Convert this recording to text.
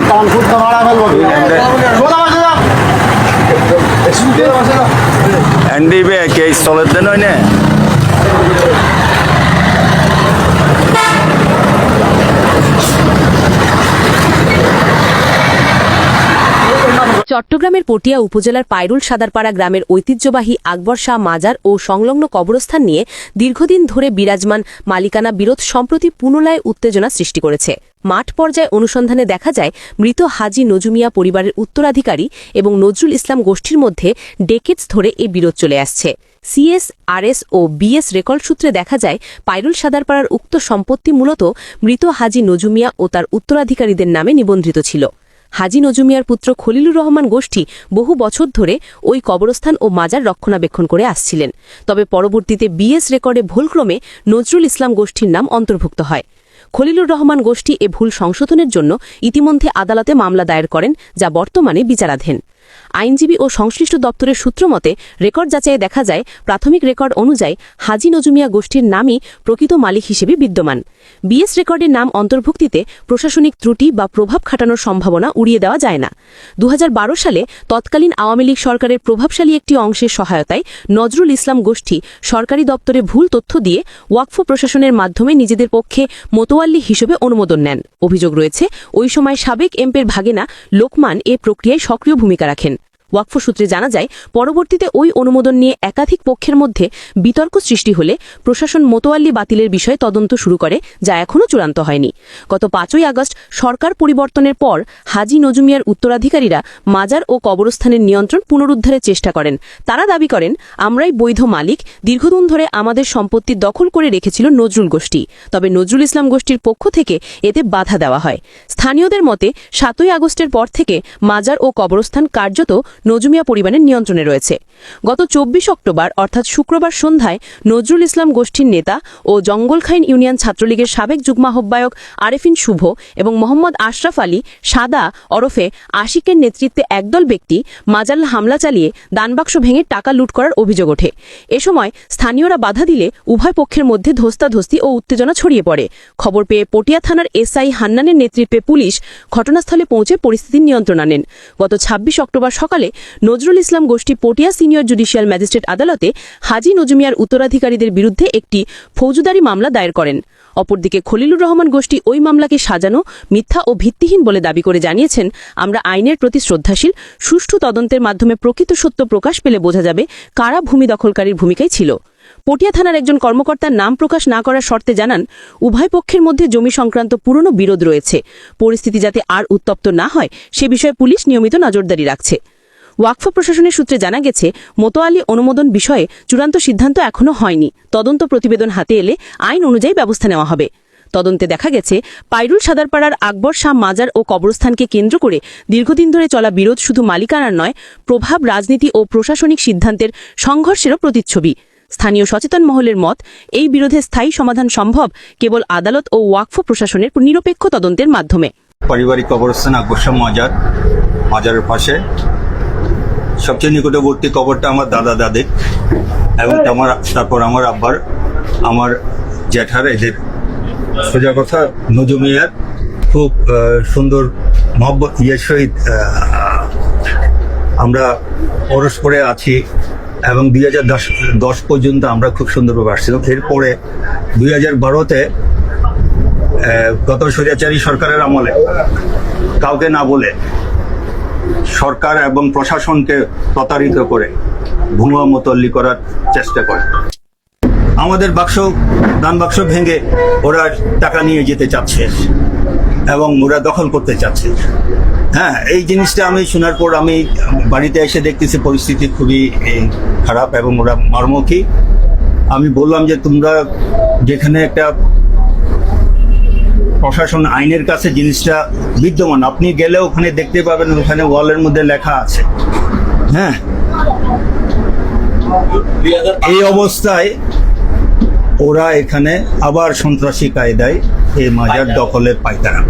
কান ফুটতে মারা ফেলব এনডিবি কে স্থলের দেন হয় না চট্টগ্রামের পটিয়া উপজেলার পায়রুল সাদারপাড়া গ্রামের ঐতিহ্যবাহী আকবর শাহ মাজার ও সংলগ্ন কবরস্থান নিয়ে দীর্ঘদিন ধরে বিরাজমান মালিকানা বিরোধ সম্প্রতি পুনরায় উত্তেজনা সৃষ্টি করেছে। মাঠ পর্যায়ে অনুসন্ধানে দেখা যায়, মৃত হাজি নজুমিয়া পরিবারের উত্তরাধিকারী এবং নজরুল ইসলাম গোষ্ঠীর মধ্যে ডেকেটস ধরে এই বিরোধ চলে আসছে। সিএস, আরএস ও বিএস রেকর্ড সূত্রে দেখা যায়, পাইরুল সাদারপাড়ার উক্ত সম্পত্তি মূলত মৃত হাজি নজুমিয়া ও তার উত্তরাধিকারীদের নামে নিবন্ধিত ছিল। হাজি নজুমিয়ার পুত্র খলিলুর রহমান গোষ্ঠী বহু বছর ধরে ওই কবরস্থান ও মাজার রক্ষণাবেক্ষণ করে আসছিলেন। তবে পরবর্তীতে বিএস রেকর্ডে ভুলক্রমে নজরুল ইসলাম গোষ্ঠীর নাম অন্তর্ভুক্ত হয়। খলিলুর রহমান গোষ্ঠী এ ভুল সংশোধনের জন্য ইতিমধ্যে আদালতে মামলা দায়ের করেন, যা বর্তমানে বিচারাধীন। আইনজীবী ও সংশ্লিষ্ট দপ্তরের সূত্রমতে রেকর্ড যাচাইয়ে দেখা যায়, প্রাথমিক রেকর্ড অনুযায়ী হাজি নজুমিয়া গোষ্ঠীর নামই প্রকৃত মালিক হিসেবে বিদ্যমান। বিএস রেকর্ডের নাম অন্তর্ভুক্তিতে প্রশাসনিক ত্রুটি বা প্রভাব খাটানোর সম্ভাবনা উড়িয়ে দেওয়া যায় না। দু হাজার বারো সালে তৎকালীন আওয়ামী লীগ সরকারের প্রভাবশালী একটি অংশের সহায়তায় নজরুল ইসলাম গোষ্ঠী সরকারি দপ্তরে ভুল তথ্য দিয়ে ওয়াকফ প্রশাসনের মাধ্যমে নিজেদের পক্ষে মোতোয়াল্লি হিসেবে অনুমোদন নেন। অভিযোগ রয়েছে, ওই সময় সাবেক এমপের ভাগেনা লোকমান এ প্রক্রিয়ায় সক্রিয় ভূমিকা রাখেন। Can. ওয়াকফ সূত্রে জানা যায়, পরবর্তীতে ওই অনুমোদন নিয়ে একাধিক পক্ষের মধ্যে বিতর্ক সৃষ্টি হলে প্রশাসন মোতোয়াল্লি বাতিলের বিষয়ে তদন্ত শুরু করে, যা এখনও চূড়ান্ত হয়নি। গত পাঁচই আগস্ট সরকার পরিবর্তনের পর হাজি নজুমিয়ার উত্তরাধিকারীরা মাজার ও কবরস্থানের নিয়ন্ত্রণ পুনরুদ্ধারের চেষ্টা করেন। তারা দাবি করেন, আমরাই বৈধ মালিক, দীর্ঘদিন ধরে আমাদের সম্পত্তি দখল করে রেখেছিল নজরুল গোষ্ঠী। তবে নজরুল ইসলাম গোষ্ঠীর পক্ষ থেকে এতে বাধা দেওয়া হয়। স্থানীয়দের মতে, সাতই আগস্টের পর থেকে মাজার ও কবরস্থান কার্যত নজুমিয়া পরিবারের নিয়ন্ত্রণে রয়েছে। গত চব্বিশ অক্টোবর, অর্থাৎ শুক্রবার সন্ধ্যায়, নজরুল ইসলাম গোষ্ঠীর নেতা ও জঙ্গলখাইন ইউনিয়ন ছাত্রলীগের সাবেক যুগ্ম আহ্বায়ক আরেফিন শুভ এবং মোহাম্মদ আশরাফ আলী সাদা ওরফে আশিকের নেতৃত্বে একদল ব্যক্তি মাজাল হামলা চালিয়ে দানবাক্স ভেঙে টাকা লুট করার অভিযোগ ওঠে। এ সময় স্থানীয়রা বাধা দিলে উভয় পক্ষের মধ্যে ধস্তাধস্তি ও উত্তেজনা ছড়িয়ে পড়ে। খবর পেয়ে পটিয়া থানার এসআই হান্নানের নেতৃত্বে পুলিশ ঘটনাস্থলে পৌঁছে পরিস্থিতি নিয়ন্ত্রণ আনেন। গত ২৬ অক্টোবর সকালে নজরুল ইসলাম গোষ্ঠী পটিয়া সিনিয়র জুডিশিয়াল ম্যাজিস্ট্রেট আদালতে হাজি নজুমিয়ার উত্তরাধিকারীদের বিরুদ্ধে একটি ফৌজদারি মামলা দায়ের করেন। অপরদিকে খলিলুর রহমান গোষ্ঠী ওই মামলাকে সাজানো, মিথ্যা ও ভিত্তিহীন বলে দাবি করে জানিয়েছেন, আমরা আইনের প্রতি শ্রদ্ধাশীল, সুষ্ঠু তদন্তের মাধ্যমে প্রকৃত সত্য প্রকাশ পেলে বোঝা যাবে কারা ভূমি দখলকারীর ভূমিকায় ছিল। পটিয়া থানার একজন কর্মকর্তার নাম প্রকাশ না করার শর্তে জানান, উভয় পক্ষের মধ্যে জমি সংক্রান্ত পুরনো বিরোধ রয়েছে। পরিস্থিতি যাতে আর উত্তপ্ত না হয়, সে বিষয়ে পুলিশ নিয়মিত নজরদারি রাখছে। ওয়াকফ প্রশাসনের সূত্রে জানা গেছে, মোতোয়ালি অনুমোদন বিষয়ে চূড়ান্ত সিদ্ধান্ত এখনও হয়নি। তদন্ত প্রতিবেদন হাতে এলে আইন অনুযায়ী ব্যবস্থা নেওয়া হবে। তদন্তে দেখা গেছে, পাইরুল সাদারপাড়ার আকবর শাহ মাজার ও কবরস্থানকে কেন্দ্র করে দীর্ঘদিন ধরে চলা বিরোধ শুধু মালিকানার নয়, প্রভাব রাজনীতি ও প্রশাসনিক সিদ্ধান্তের সংঘর্ষেরও প্রতিচ্ছবি। স্থানীয় সচেতন মহলের মত, এই বিরোধে স্থায়ী সমাধান সম্ভব কেবল আদালত ও ওয়াকফ প্রশাসনের নিরপেক্ষ তদন্তের মাধ্যমে। পারিবারিক কবরস্থান আকবরশা মাজার, মাজারের পাশে। সবচেয়ে নিকটবর্তী কবরটা আমার দাদা দাদির এবং আমার তারপর আমার আব্বার আমার জ্যাঠার এদের। সোজা কথা নজমিয়ার খুব সুন্দর মহব্বত ইয়ের সহিত আমরা পরস্পরে আছি এবং দুই হাজার দশ দশ পর্যন্ত আমরা খুব সুন্দরভাবে আসছিলাম এরপরে দুই হাজার বারোতে গত স্বৈরাচারী সরকারের আমলে কাউকে না বলে সরকার এবং প্রশাসনকে প্রতারিত করে ভুয়া মতল্লি করার চেষ্টা করে। আমাদের বাক্স, দান বাক্স ভেঙে ওরা টাকা নিয়ে যেতে চাচ্ছে এবং ওরা দখল করতে চাচ্ছে। হ্যাঁ এই জিনিসটা আমি শোনার পর আমি বাড়িতে এসে দেখতেছি পরিস্থিতি খুবই খারাপ এবং ওরা মর্মুখী আমি বললাম যে তোমরা যেখানে একটা প্রশাসন আইনের কাছে জিনিসটা বিদ্যমান। আপনি গেলে ওখানে দেখতে পাবেন, ওখানে ওয়ালের মধ্যে লেখা আছে। হ্যাঁ? এই অবস্থায় ওরা এখানে আবার সন্ত্রাসী কায়দায় এই মাজার দখলের পায়তারা